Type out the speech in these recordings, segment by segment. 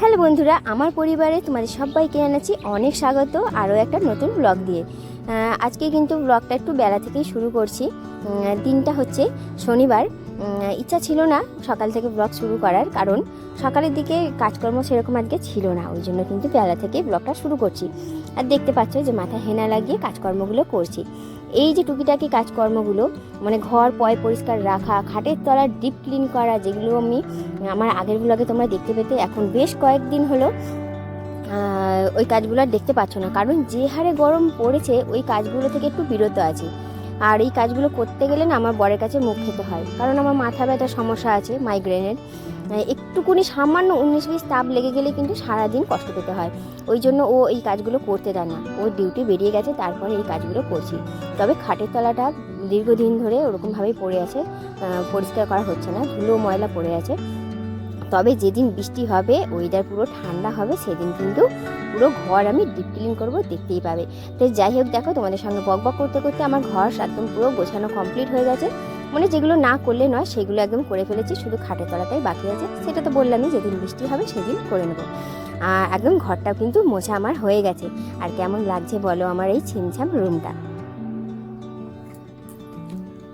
Hello বন্ধুরা, আমার পরিবারে তোমাদের সবাইকে জানাচ্ছি অনেক স্বাগত, আরও একটা নতুন ব্লগ দিয়ে। আজকে কিন্তু ব্লগটা একটু বেলা থেকেই শুরু করছি। দিনটা হচ্ছে শনিবার। ইচ্ছা ছিল না সকাল থেকে ব্লগ শুরু করার, কারণ সকালের দিকে কাজকর্ম সেরকম আজকে ছিল না, ওই জন্য কিন্তু বেলা থেকে ব্লগটা শুরু করছি। আর দেখতে পাচ্ছ যে মাথায় হেনা লাগিয়ে কাজকর্মগুলো করছি। এই যে টুকিটাকি কাজকর্মগুলো মানে ঘর পয় পরিষ্কার রাখা, খাটের তলা ডিপ ক্লিন করা, যেগুলো আমি আমার আগের ব্লগে তোমরা দেখতে পেতে এখন বেশ কয়েকদিন হলো ওই কাজগুলো আর দেখতে পাচ্ছ না। কারণ যে হারে গরম পড়েছে, ওই কাজগুলো থেকে একটু বিরত আছি। আর এই কাজগুলো করতে গেলে না আমার বরের কাছে মুখ খেতে হয়। কারণ আমার মাথা ব্যথার সমস্যা আছে মাইগ্রেনের একটুকুনি সামান্য উনিশ বিশ তাপ লেগে গেলে কিন্তু সারাদিন কষ্ট পেতে হয়। ওই জন্য ও এই কাজগুলো করতে দেয় না। ও ডিউটি বেরিয়ে গেছে, তারপরে এই কাজগুলো করছি। তবে খাটের তলাটা দীর্ঘদিন ধরে ওরকমভাবেই পড়ে আছে। পরিষ্কার করা হচ্ছে না, ধুলো, ময়লা পড়ে আছে। তবে যেদিন বৃষ্টি হবে ওয়েদার পুরো ঠান্ডা হবে, সেদিন কিন্তু পুরো ঘর আমি ডিপ ক্লিন করব, দেখতেই পাবে। তো যাই হোক, দেখো তোমাদের সঙ্গে বক বক করতে করতে আমার ঘর একদম পুরো গোছানো কমপ্লিট হয়ে গেছে। মানে যেগুলো না করলে নয়, সেগুলো একদম করে ফেলেছি, শুধু খাটের তলাটাই বাকি আছে। সেটা তো বললামই, যেদিন বৃষ্টি হবে, সেদিন করে নেব। আর একদম ঘরটাও কিন্তু মোছা আমার হয়ে গেছে। আর কেমন লাগছে বলো আমার এই ছিমছাম রুমটা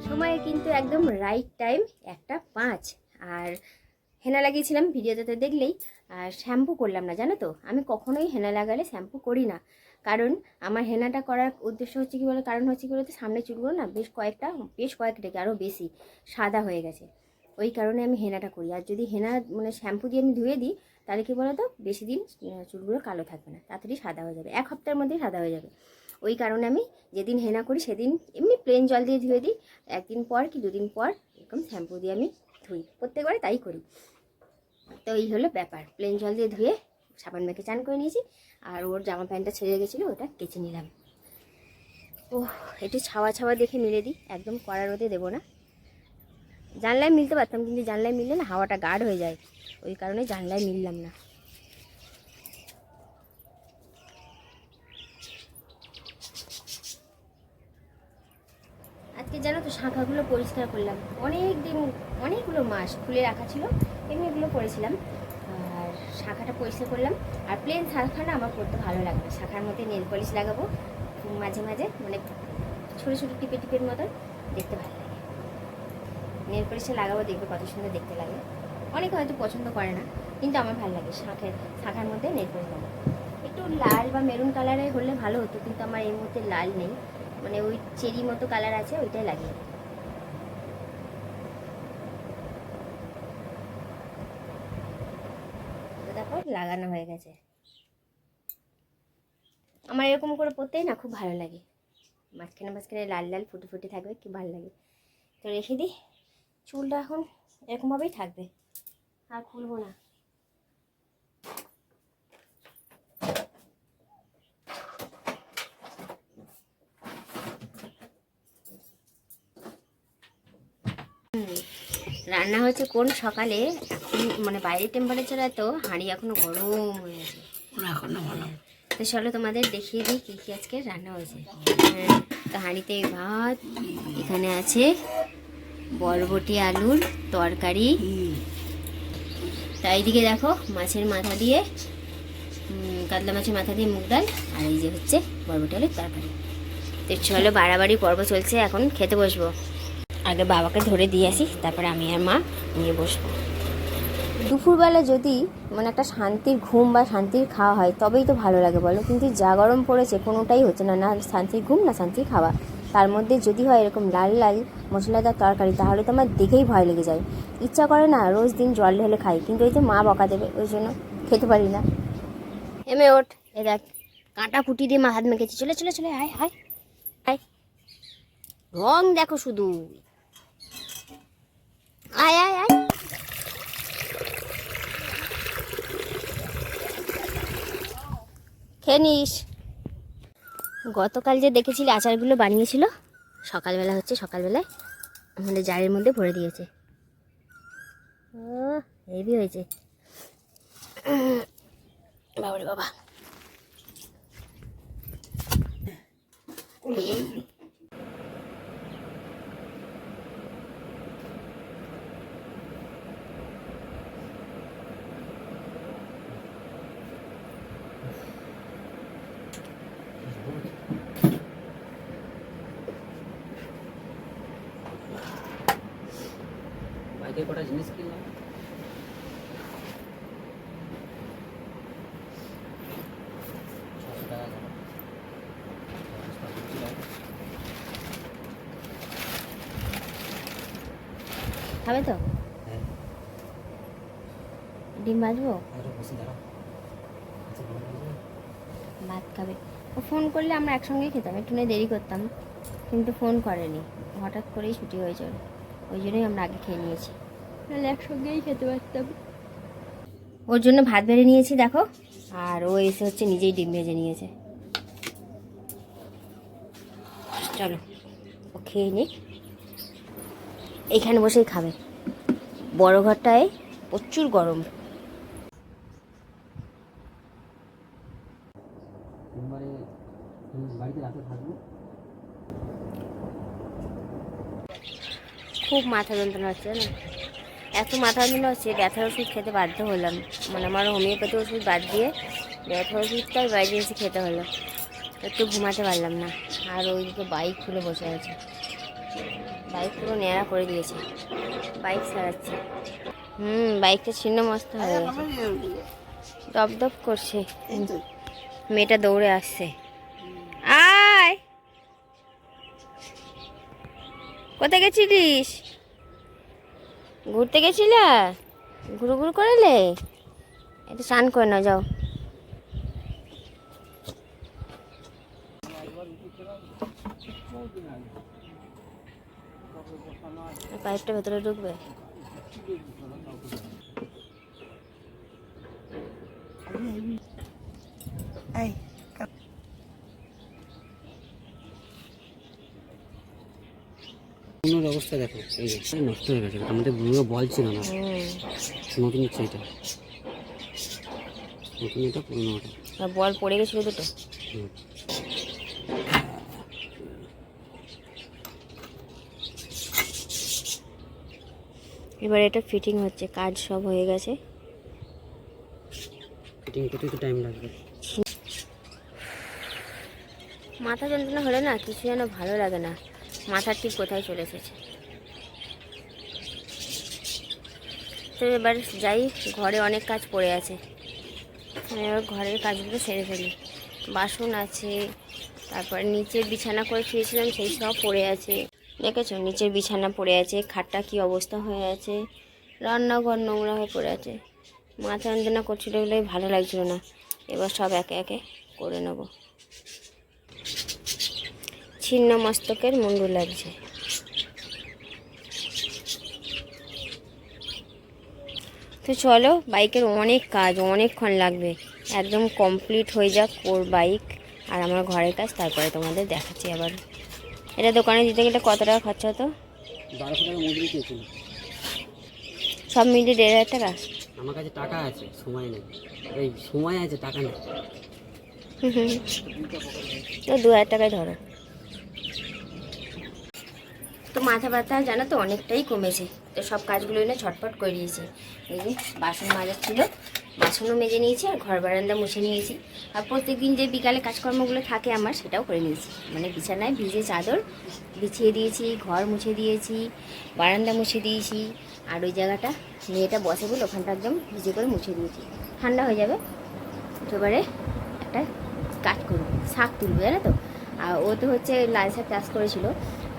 সময় কিন্তু একদম রাইট টাইম একটা পাঁচ। আর হেনা লাগিয়েছিলাম, ভিডিওতে দেখলেই। আর শ্যাম্পু করলাম না, জানো তো? আমি কখনোই হেনা লাগালে শ্যাম্পু করি না। কারণ আমার হেনাটা করার উদ্দেশ্য হচ্ছে কি বলে? কারণ হচ্ছে কী বলতে? সামনে চুলগুলো না বেশ কয়েকটা, বেশ কয়েকটাকে আরও বেশি সাদা হয়ে গেছে। ওই কারণে আমি হেনাটা করি। আর যদি হেনা মানে শ্যাম্পু দিয়ে আমি ধুয়ে দিই, তাহলে কী বলো তো? বেশি দিন চুলগুলো কালো থাকবে না। তাড়াতাড়ি সাদা হয়ে যাবে। এক সপ্তাহের মধ্যেই সাদা হয়ে যাবে। ওই কারণে আমি যেদিন হেনা করি, সেদিন এমনি প্লেন জল দিয়ে ধুয়ে দিই। একদিন পর কি দুদিন পর এরকম শ্যাম্পু দিয়ে আমি ধুই। প্রত্যেকবারে তাই করি। তো এই হলো ব্যাপার। প্লেন জল দিয়ে ধুয়ে সাবান মেখে চান করে নিয়েছি। আর ওর জামা প্যান্টটা ছেড়ে গেছিল, ওটা কেচে নিলাম। ও একটু ছাওয়া ছাওয়া দেখে মিলে দিই, একদম কড়া রোদে দেবো না। জানলায় মিলতে পারতাম, কিন্তু জানলায় মিললে না হাওয়াটা গাঢ় হয়ে যায়। ওই কারণে জানলায় মিললাম না। আজকে জানো তো, শাখাগুলো পরিষ্কার করলাম। অনেক দিন, অনেকগুলো মাস খুলে রাখা ছিল। এমনি এগুলো পরেছিলাম আর শাখাটা পরিষ্কার করলাম। আর প্লেন শাখাটা আমার পড়তে ভালো লাগবে শাখার মধ্যে নেল পলিশ লাগাবো। মাঝে মাঝে মানে ছোটো ছোটো টিপে টিপের মতন দেখতে ভালো লাগে। নেল পলিশটা লাগাবো, দেখবে কত সুন্দর দেখতে লাগে। অনেকে হয়তো পছন্দ করে না, কিন্তু আমার ভালো লাগে শাখের শাখার মধ্যে নেল পলিশ লাগাবো। একটু লাল বা মেরুন কালারের হলে ভালো হতো, কিন্তু আমার এই মুহূর্তে লাল নেই। মানে ওই চেরি মতো কালার আছে, ওইটাই লাগিয়ে দিই। তো দেখো লাগানো হয়ে গেছে। আমার এরকম করে পরতেই না খুব ভালো লাগে। মাঝখানে মাঝখানে লাল লাল ফুটে ফুটে থাকবে, কি ভালো লাগে। তো রেখে দিই। চুলটা এখন এরকমভাবেই থাকবে। আর খুলবো না। রান্না হচ্ছে কোন সকালে? এখন মানে বাইরের টেম্পারেচার এত হাঁড়ি এখনও গরম হয়ে আছে এখনও তো চলো তোমাদের দেখিয়ে দিই কী কী আজকে রান্না হয়েছে। হ্যাঁ, তো হাঁড়িতে ভাত এখানে আছে বরবটি আলুর তরকারি। তা এইদিকে দেখো মাছের মাথা দিয়ে কাতলা মাছের মাথা দিয়ে মুগ ডাল আর এই যে হচ্ছে বরবটি আলুর তরকারি। তো চলো বাড়াবাড়ি পর্ব চলছে এখন খেতে বসবো। আগে বাবাকে ধরে দিয়ে আসি, তারপরে আমি আর মা নিয়ে বসবো। দুপুরবেলা যদি মানে একটা শান্তির ঘুম বা শান্তির খাওয়া হয়, তবেই তো ভালো লাগে বলো। কিন্তু যা গরম পড়েছে, কোনোটাই হচ্ছে না। না শান্তির ঘুম, না শান্তির খাওয়া। তার মধ্যে যদি হয় এরকম লাল লাল মশলাদার তরকারি, তাহলে তো আমার দেখেই ভয় লেগে যায়। ইচ্ছা করে না, রোজ দিন জল ঢেলে খাই, কিন্তু ওই যে মা বকা দেবে, ওই জন্য খেতে পারি না। এমে ওঠ। এ দেখ, কাঁটা কুটি দিয়ে মা হাত মেখেছি। চলে চলে চলে, আয় আয়। আয়। রং দেখো শুধু। আয় আয় আয়। খেয়ে গতকাল যে দেখেছিলি আচারগুলো বানিয়েছিল, সকালবেলা হচ্ছে সকালবেলায়, আমাদের জারের মধ্যে ভরে দিয়েছে। হেভি হয়েছে। বাবারে বাবা। কালকে কটা জিনিস কিনলাম। খাবে তো? হ্যাঁ। ডিম ভাজবো? দাঁড়াও আচ্ছা। ভাত খাবে। ও ফোন করলে আমরা একসঙ্গেই খেতাম একটু দেরি করতাম। কিন্তু ফোন করেনি। হঠাৎ করেই ছুটি হয়েছে ওর। ওই জন্যই আমরা আগে খেয়ে নিয়েছি। নাহলে একসঙ্গেই খেতে পারতাম। ওর জন্য ভাত বেড়ে নিয়েছি দেখো। আর ও এসে হচ্ছে নিজেই ডিম ভেজে নিয়েছে। চলো ও খেয়ে নিক। এইখানে বসেই খাবে। বড় ঘরটায় প্রচুর গরম। বাড়িতে রাতে থাকব। খুব মাথা যন্ত্রণা হচ্ছে না এত মাথা যন্ত্রণা হচ্ছে ব্যথার ওষুধ খেতে বাধ্য হলাম। মানে আমার হোমিওপ্যাথি ওষুধ বাদ দিয়ে ব্যথার ওষুধটাই বাইরে এসে খেতে হলো। একটু ঘুমাতে পারলাম না। আর ওইদিকে বাইক খুলে বসে আছে। বাইক পুরো ন্যাড়া করে দিয়েছে। বাইক সারাচ্ছে। হুম বাইকটা ছিন্ন মস্ত হয়ে গেছে। দপ দপ করছে মেয়েটা দৌড়ে আসছে। কোথায় গেছিলিস? ঘুরতে গেছিলা? ঘুরু ঘুরু করেলে? একটু স্নান করে না যাও। পাইপটা ভেতরে ঢুকবে। পুরোনোর অবস্থা দেখো এই যে নষ্ট হয়ে গেছে আমাদের পুরো বল ছিল না। নতুন হচ্ছে এটা। নতুন এটা পুরোনো ওটা। বল পড়ে গেছিল দুটো। এবার এটা ফিটিং হচ্ছে কাজ সব হয়ে গেছে। ফিটিং করতে একটু টাইম লাগবে। মাথা যন্ত্রণা হলে না কিছু যেন ভালো লাগে না। মাথার ঠিক কোথায় চলে এসেছে? তো এবার যাই, ঘরে অনেক কাজ পড়ে আছে। এবার ঘরের কাজগুলো সেরে ফেলি। বাসন আছে, তারপর নিচের বিছানা করে শুয়েছিলাম, সেই সব পড়ে আছে। দেখেছ, নিচের বিছানা পড়ে আছে, খাটটা কি অবস্থা হয়ে আছে? রান্নাঘর নোংরা হয়ে পড়ে আছে। মাথা যন্ত্রণা করছিল বলেই ভালো লাগছিল না। এবার সব একে একে করে নেব। ছিন্ন মস্তকের মুন্ডু লাগছে তো চলো বাইকের অনেক কাজ অনেকক্ষণ লাগবে। একদম কমপ্লিট হয়ে যাক ওর বাইক আর আমার ঘরের কাজ তারপরে তোমাদের দেখাচ্ছি আবার। এটা দোকানে দিতে গেলে কত টাকা খরচা হতো? সব মিলিয়ে দেড় হাজার টাকা? আমার কাছে টাকা আছে সময় নেই। এই সময় আছে টাকা নেই। তো দু হাজার টাকায় ধরো। তো মাথা ব্যথা জানো তো অনেকটাই কমেছে। তো সব কাজগুলো এনে ছটফট করে দিয়েছি এই যে বাসন মাজার ছিল বাসনও মেজে নিয়েছি আর ঘর বারান্দা মুছে নিয়েছি। আর প্রত্যেকদিন যে বিকালে কাজকর্মগুলো থাকে আমার, সেটাও করে নিয়েছি। মানে বিছানায় ভিজে চাদর বিছিয়ে দিয়েছি, ঘর মুছে দিয়েছি, বারান্দা মুছে দিয়েছি। আর ওই জায়গাটা মেয়েটা বসে বলে ওখানটা একদম ভিজে করে মুছে দিয়েছি। ঠান্ডা হয়ে যাবে এবারে একটা কাজ করব শাক তুলবো, জানো তো? আর ও তো হচ্ছে লাল শাক চাষ করেছিল।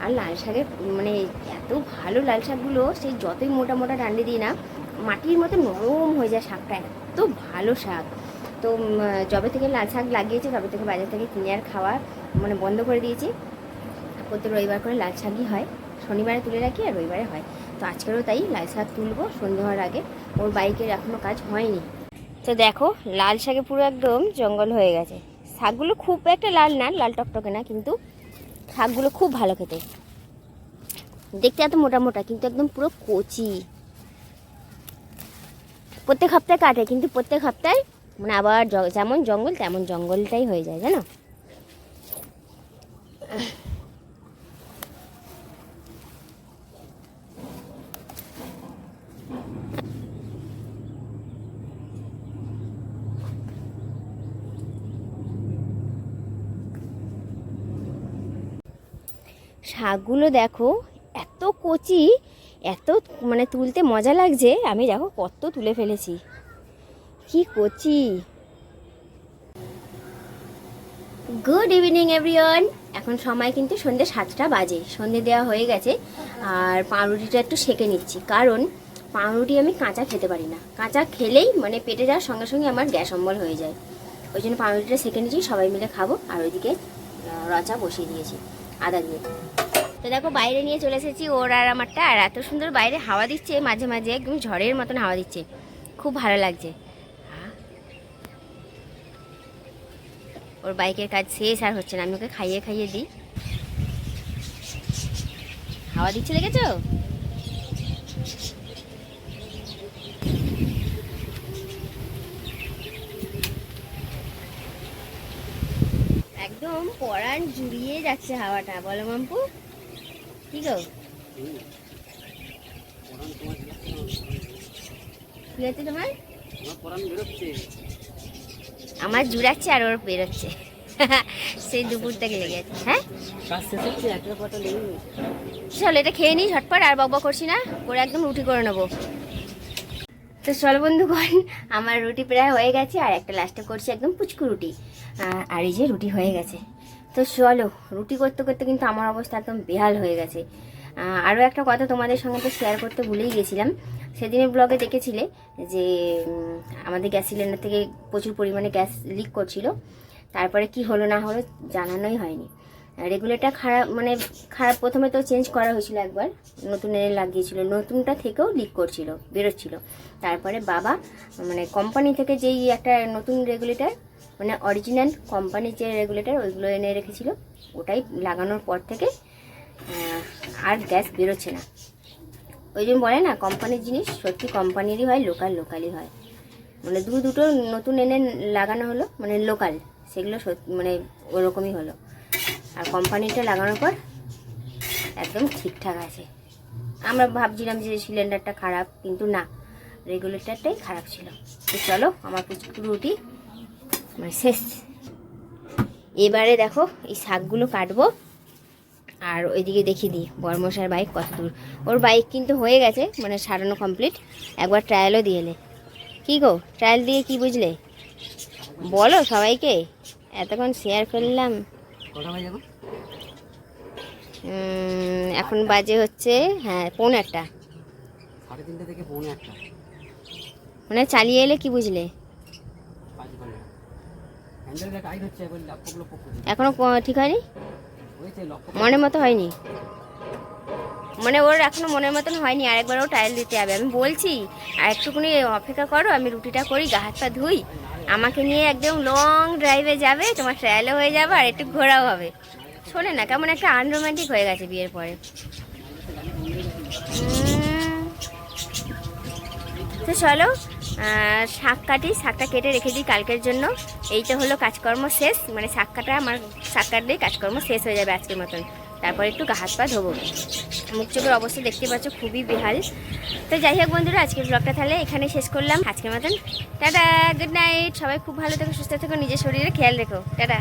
আর লাল শাকের মানে এত ভালো লাল শাকগুলো, সেই যতই মোটা মোটা ডান্ডি দিই না, মাটির মতো নরম হয়ে যায় শাকটা, এত ভালো শাক। তো যবে থেকে লাল শাক লাগিয়েছে, তবে থেকে বাজার থেকে কিনে আর খাওয়া মানে বন্ধ করে দিয়েছি। প্রত্যেক রবিবার করে লাল শাকই হয়। শনিবারে তুলে রাখি আর রবিবারে হয়। তো আজকেরও তাই লাল শাক তুলবো, সন্ধে হওয়ার আগে। ওর বাইকের এখনও কাজ হয়নি। তো দেখো, লাল শাকে পুরো একদম জঙ্গল হয়ে গেছে। শাকগুলো খুব একটা লাল না, লাল টকটকে না, কিন্তু শাকগুলো খুব ভালো খেতে। দেখতে এত মোটা মোটা, কিন্তু একদম পুরো কচি। প্রত্যেক সপ্তাহে কাটে, কিন্তু প্রত্যেক সপ্তাহে মানে আবার যেমন জঙ্গল, তেমন জঙ্গলটাই হয়ে যায়, জানো? শাকগুলো দেখো, এত কচি, এত মানে তুলতে মজা লাগছে। আমি দেখো কত তুলে ফেলেছি। কি কচি। গুড ইভিনিং এভরিওয়ান এখন সময় কিন্তু সন্ধ্যে সাতটা বাজে। সন্ধে দেওয়া হয়ে গেছে, আর পাউরুটিটা একটু সেকে নিচ্ছি। কারণ পাউরুটি আমি কাঁচা খেতে পারি না। কাঁচা খেলেই মানে পেটে যাওয়ার সঙ্গে সঙ্গে আমার গ্যাস অম্বল হয়ে যায়। ওই জন্য পাউরুটিটা সেকে নিচ্ছি, সবাই মিলে খাব। আর ওইদিকে রচা বসিয়ে দিয়েছি, আদা দিয়ে। তো দেখো, বাইরে নিয়ে চলে এসেছি ওর আর আমারটা। আর এত সুন্দর বাইরে হাওয়া দিচ্ছে, মাঝে মাঝে একদম ঝড়ের মতন হাওয়া দিচ্ছে। খুব ভালো লাগছে। ওর বাইকের কাজ শেষ আর হচ্ছে না, আমি ওকে খাইয়ে খাইয়ে দিই। হাওয়া দিচ্ছে দেখেছ? একদম পরাণ জুড়িয়ে যাচ্ছে হাওয়াটা, বলো মাম্পু। কি গো কি তোমার? আমার জুড়াচ্ছে আর ওর বেরোচ্ছে। সেই দুপুর থেকে লেগে আছে। হ্যাঁ? চল, এটা খেয়ে নিই ঝটপট, আর বকবক করছি না। করে একদম রুটি করে নেব। তো চল বন্ধুগণ, আমার রুটি প্রায় হয়ে গেছে, আর একটা লাস্টে করছি একদম পুচকু রুটি। আর এই যে রুটি হয়ে গেছে। তো চলো, রুটি করতে করতে কিন্তু আমার অবস্থা একদম বেহাল হয়ে গেছে। আরও একটা কথা তোমাদের সঙ্গে তো শেয়ার করতে ভুলেই গেছিলাম। সেদিনের ব্লগে দেখেছিলে যে আমাদের গ্যাস সিলিন্ডার থেকে প্রচুর পরিমাণে গ্যাস লিক করছিল। তারপরে কি হলো না হলো জানানোই হয়নি। রেগুলেটর খারাপ মানে খারাপ, প্রথমে তো চেঞ্জ করা হয়েছিল একবার, নতুন এনে লাগিয়েছিল। নতুনটা থেকেও লিক করছিল, বেরোচ্ছিল। তারপরে বাবা মানে কোম্পানি থেকে যেই একটা নতুন রেগুলেটর মানে অরিজিনাল কোম্পানির যে রেগুলেটর ওইগুলো এনে রেখেছিল, ওটাই লাগানোর পর থেকে আর গ্যাস বেরোচ্ছে না। ওই জন্য বলে না কোম্পানির জিনিস সত্যি কোম্পানিরই হয় লোকাল লোকালই হয়। মানে দু দুটো নতুন এনে লাগানো হলো মানে লোকাল সেগুলো সত্যি মানে ওরকমই হলো। আর কোম্পানিটা লাগানোর পর একদম ঠিকঠাক আছে। আমরা ভাবছিলাম যে সিলিন্ডারটা খারাপ, কিন্তু না রেগুলেটরটাই খারাপ ছিল। তো চলো, আমার পুচকু রুটি মানে শেষ। এবারে দেখো এই শাকগুলো কাটবো। আর ওইদিকে দেখিয়ে দিই বর্মশার বাইক কত দূর। ওর বাইক কিন্তু হয়ে গেছে মানে সারানো কমপ্লিট একবার ট্রায়ালও দিয়ে এলে কী গো ট্রায়াল দিয়ে কি বুঝলে? বলো সবাইকে এতক্ষণ শেয়ার করলাম। এখন? বাজে হচ্ছে হ্যাঁ পৌনে একটা। মানে চালিয়ে এলে কি বুঝলে পাঁচ ঘণ্টা হ্যান্ডেলটা টাইট হচ্ছে এবার লক্ষ লক্ষ করছে এখনও ঠিক হয়নি? মনের মতো হয়নি? মানে ওর এখনও মনের মতন হয়নি, আরেকবার ও টাইল দিতে হবে আমি বলছি, আর একটুকুনি অপেক্ষা করো, আমি রুটিটা করি, গা হাত পা ধুই। আমাকে নিয়ে একদম লং ড্রাইভে যাবে, তোমার ট্রায়ালও হয়ে যাবে আর একটু ঘোরাও হবে। শোনে না, কেমন একটা আনরোমান্টিক হয়ে গেছে বিয়ের পরে। তো চলো শাক কাটি, শাকটা কেটে রেখে দিই কালকের জন্য। এই তো হলো কাজকর্ম শেষ মানে শাক কাটা আমার শাক কাটলেই কাজকর্ম শেষ হয়ে যাবে আজকের মতন। তারপর একটু হাত পা ধোবো। মুখ চোখের অবস্থা দেখতে পাচ্ছ, খুবই বেহাল। তো যাই হোক বন্ধুরা, আজকের ব্লগটা তাহলে এখানে শেষ করলাম। আজকের মতন, টাটা গুড নাইট সবাই খুব ভালো থেকো, সুস্থ থেকো, নিজের শরীরে খেয়াল রেখো। টাটা।